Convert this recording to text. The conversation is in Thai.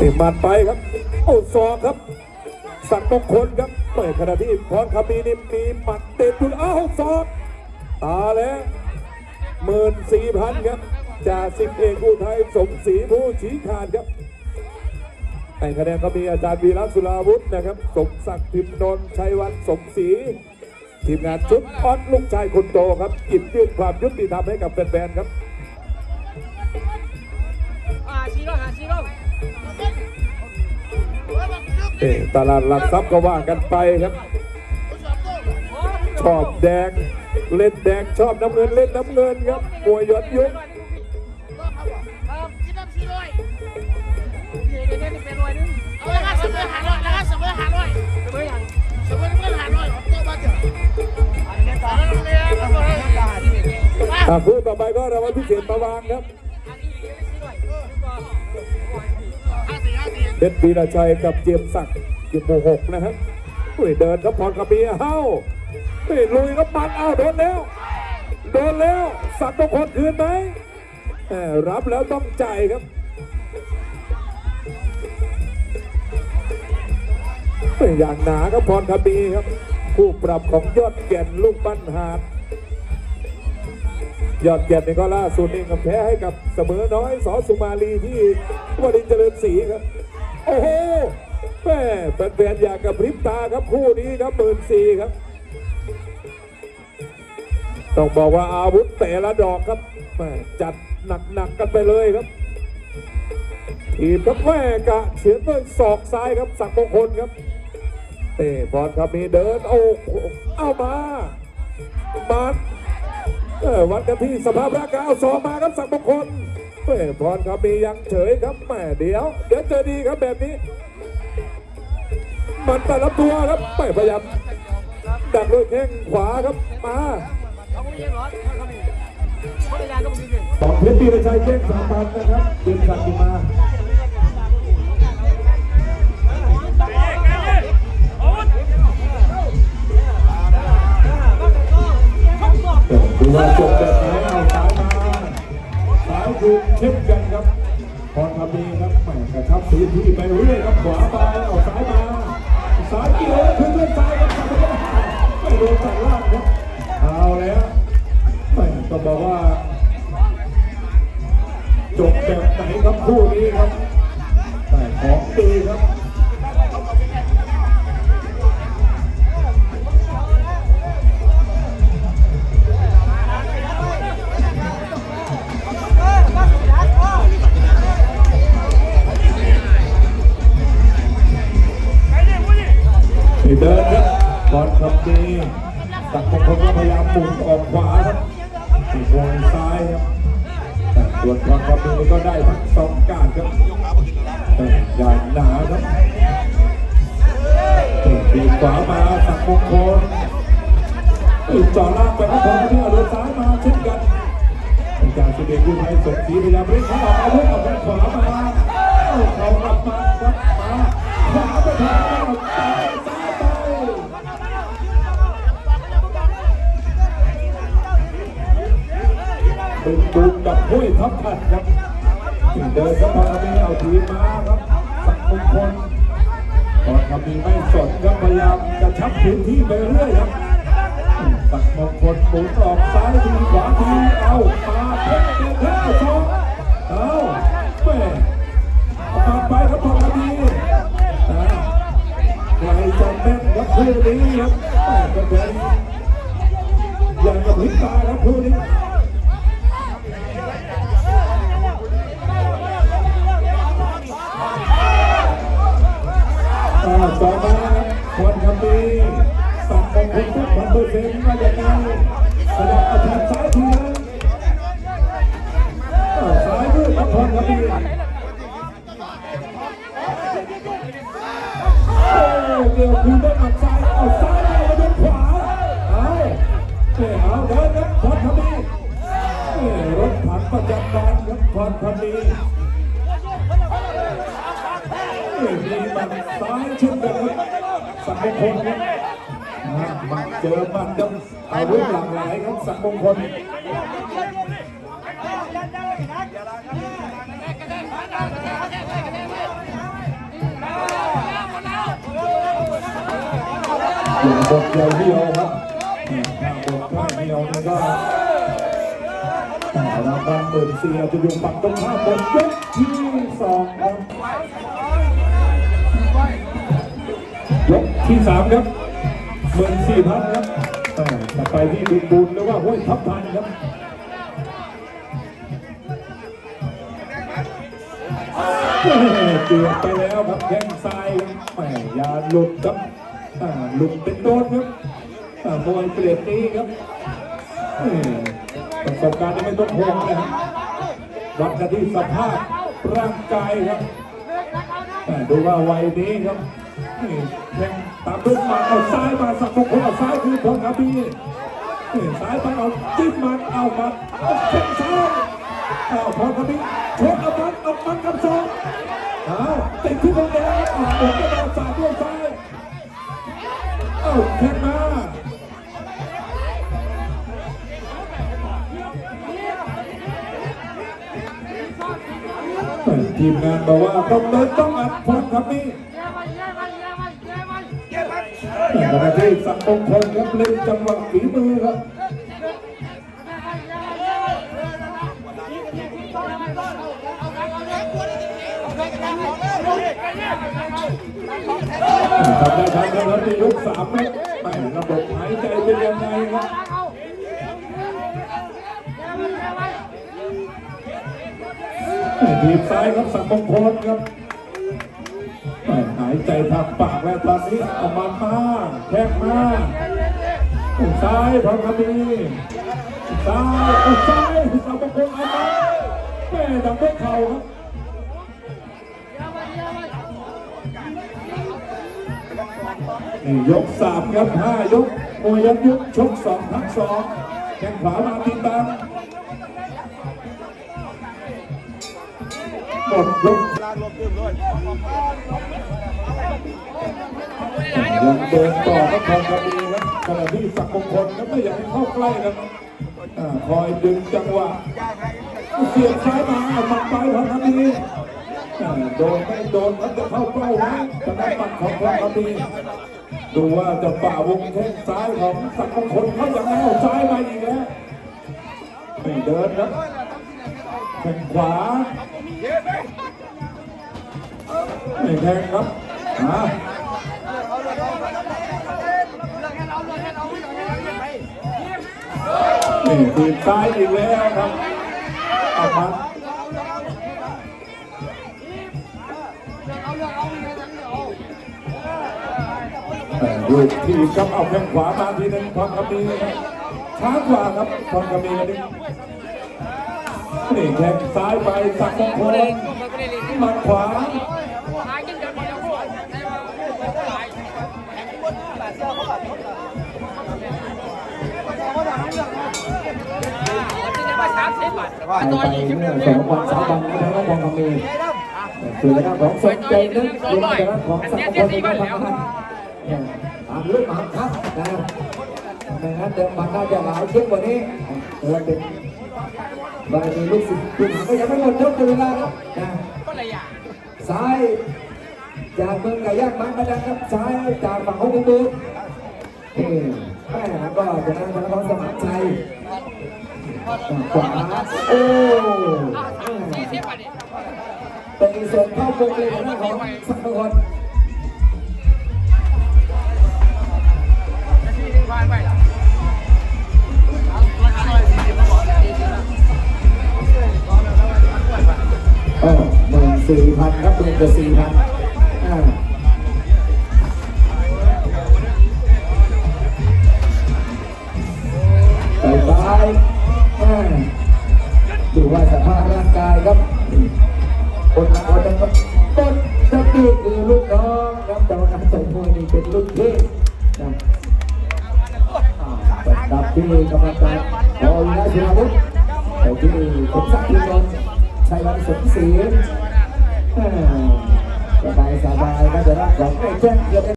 ติมัดไปครับโอ้ศอกครับ สักมงคลครับเปิดขณะที่พรคำมีนี่มีหมัดเต็มอยู่อ้าวศอกตาแล้วหมื่นสี่พันครับจ่าสิบเอกอุทัยสมศรีผู้ชี้ขาดครับให้คะแนนก็มีอาจารย์วีระสุราวุธนะครับ สมศักดิ์พิมนนท์ชัยวัฒน์สมศรีทีมงานชุดออดลูกชายคนโตครับหยิบยื่นความยุติธรรมให้กับแฟนๆครับหาชีโร่หาชีโร่เอ่อ ตลาดหลักทรัพย์ก็ว่ากันไปครับ ชอบแดงเล่นแดงชอบน้ำเงินเล่นน้ำเงินครับมวยยอดยุคครับเดี๋ยวนี้เป็นรอยนึงเสมออย่างอันนี้ตอนนั้นเรียนแล้วก็ให้ด่าที่นี่อะคู่ต่อไปก็รางวัลพิเศษมาวางครับอันนี้ เรียนชีโร่ก็เพชรวีรชัยกับเจียมศักดิ์เจียมโมหกนะครับอุ้ยเดินครับพรกระเบียเฮ้าเฮ้ยลุยครับปัดอ้าวโดนแล้ว โดนแล้วสัตว์มงคลคืนไหมแหมรับแล้วต้องจ่ายครับอย่างหนาครับพรกระบีครับคู่ปรับของยอดแก่นลูกปั้นหาด ยอดแก่นนี่ก็ล่าสุดเองกับแพ้ให้กับเสมอน้อยสอสุมาลีที่วรินทร์เจริญศรีครับ โอ้โหแม่แฟนๆอยากกับพริบตาครับคู่นี้ครับหมื่นสี่ครับ ต้องบอกว่าอาวุธแต่ละดอกครับแม่จัดหนักๆกันไปเลยครับทีมครับแม่กะเฉียนด้วยศอกซ้ายครับสักมงคลครับเตะบอลครับมีเดินโอ้โหเอามามา เออวัดกันที่สภาพร่างกายเอาสองมาครับสักมงคลเออพรครับมียังเฉยครับแหม่เดี๋ยว เดี๋ยวเจอดีครับแบบนี้ มันแต่ละตัวครับไม่พยายามดักด้วยแข้งขวาครับมาเขาไม่ยังร้อนเขาไม่เขาไม่ยาก็ไม่ยิงต่อเพชรปีระชัยแข้งสามพันนะครับเดินสักขึ้นมา ว่าจบแบบไหนเอาสายมาสายคืนเช่นกันครับพรทำดีครับแหม่กระชับพื้นที่ไปเรื่อยครับขวามาเอาซ้ายมาสายเกี่ยวคืนด้วยซ้ายครับไม่โดนตัดล่างครับเอาแล้วแหม่ต้องบอกว่าจบแบบไหนครับคู่นี้ครับแต่ของดีครับ นี่เดินครับบอลครับดีตักมงคลก็พยายามหมุนออกขวาครับตีวงซ้ายครับแต่ส่วนบอลครับดีก็ได้ทั้งสองการครับอย่างหนาครับตีขวามาตักมงคลตีจ่อล่างไปครับบอลที่อาเดินซ้ายมาเช่นกันเป็นการสุดเด็กผู้ไทยสมศรีพยายามเร่งเข้ามาเอาลูกเอาแข้งขวามาเอาเขากลับมาครับมาขวาไปทางเอาซ้าย ตึงตูมกับห้ยทับพัดครับเดินครับพอทำนี้เอาทีมมาครับสักมงคลพอทำนี้ไม่สนครับพยายามกระชับพื้นที่ไปเรื่อยครับสักมงคลหมุนออกซ้ายทีขวาทีเอามาเพ่งเพ่งเพ่งเอาชองเอาแม่เอาไปครับพอทำนี้ใครจะแม่นครับคู่นี้ครับแม่ก็เดินอย่างกับพริบตาครับคู่นี้ อ่าต่อมาค บัดครับอาวุธหลากหลายครับสักมงคลบทเดียวเดียวครับบทข้างเดียวนะครับแต่ละบางเบิดเสียจะอยู่ฝั่งตรงข้ามบนยกที่สองครับยกที่สามครับเบิร์นสี่พันครับ จะไปที่ดุบูนหรือว่าห้วยทับทันครับเกือบไปแล้วครับแข้งซ้ายแหมยาหลุดครับหลุดเป็นโดนครับอ่ามวยเปลี่ยนนี้ครับประสบการณ์ไม่ต้องห่วงนะครับวัดกันที่สภาพร่างกายครับดูว่าวัยนี้ครับแข้งตามด้วยมาเอาซ้ายมาสัก ครับพี่นี่ซ้ายไปเอาจิ้มมันเอามาเอาแข้งซ้ายเอาพลครับพี่ชกเอามันเอามันกับศอกเอาติดที่ตรงนี้เอาหมดกระดาษสาดด้วยซ้ายเอาแข่งมาทีมงานบอกว่าต้องเดินต้องอัดพลครับนี่ ขณะที่สังคมคนครับเล่นจังหวะฝีมือครับทำได้ทันกันแล้วในยกสามไหมไม่ระบบหายใจเป็นยังไงครับทีมซ้ายครับสังมงคลครับายใจทางปากแล้วตอนนี้เอามันมาแทงมาซ้ายพร้อมครับนี่ซ้ายซ้ายสังมงคลเอามาแม่ดับเบิลเข่าครับนี่ยกสามครับห้ายกมวยยักษ์ยุกชกสองพักสองแข้งขวามาติดตามหมดยกลากลบตื้มด้วย ยังเดินต่อครับทองกระดีครับขณะที่สักมงคลก็ไม่อยากให้เข้าใกล้ครับคอยดึงจังหวะเสียบซ้ายมาหมัดไปทองกระดีโดนไม่โดนมันจะเข้าเป้าไหมจะได้หมัดของทองกระดีดูว่าจะฝ่าวงแข้งซ้ายของสักมงคลเขาอย่างไรเอาซ้ายมาอีกแล้วไม่เดินครับแข้งขวาไม่แทงครับมา นี่ตีนซ้ายอีกแล้วครับออกมาลูกทีครับเอาแข้งขวามาทีนึงพรกำมีครับช้ากว่าครับพรกำมีอันนี้นี่แข้งซ้ายไปสักมงคลหมัดขวา ไปไปเมื่อสองวันสามวันนี้ทั้งทองคำมีคือทางของสนใจนั้นรวมถึงของสังคมคนในทางพันตามรุ่นมาครับนะไม่งั้นเดิมมันน่าจะหลายเที่ยงกว่านี้เออเป็นบางทีลูกศิษย์คุณก็ยังไม่หมดยกเวลาครับนะซ้ายจากเมืองไก่ย่างบางประดังครับซ้ายจากฝั่งของบุญบุญนี่แม่ก็จะนั่งทางของสมัครใจ ขวาโอ้เป็นส่งเข้าวงเลยนะของสักคนโอ้หมื่นสี่พันครับหมื่นกับสี่พันอ่า ครับคนคนนั้นก็ต้นสติคือลูกน้องครับแต่ว่าการต่อยมวยนี่เป็นลูกพี่นะสำหรับที่กำลังใจขอวินาทีอาวุธแต่ที่ผมสักทีนนท์ชัยวันสมศรีสบายสบายก็จะรับของไม่แจ้งเกียรติ